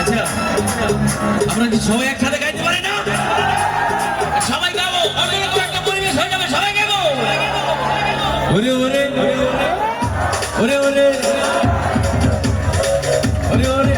আচ্ছা, আমরা কি সবাই একসাথে গাইতে পারি না? সবাই গাবো অন্যরকম একটা পরিবেশ হয়ে যাবে সবাই গাবো ওরে ওরে ওরে ওরে ওরে ওরে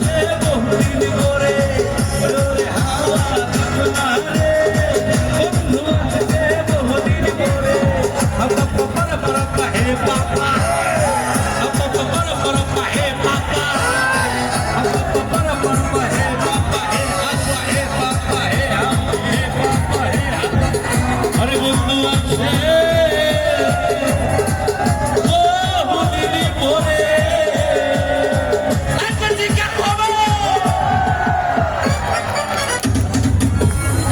Yeah.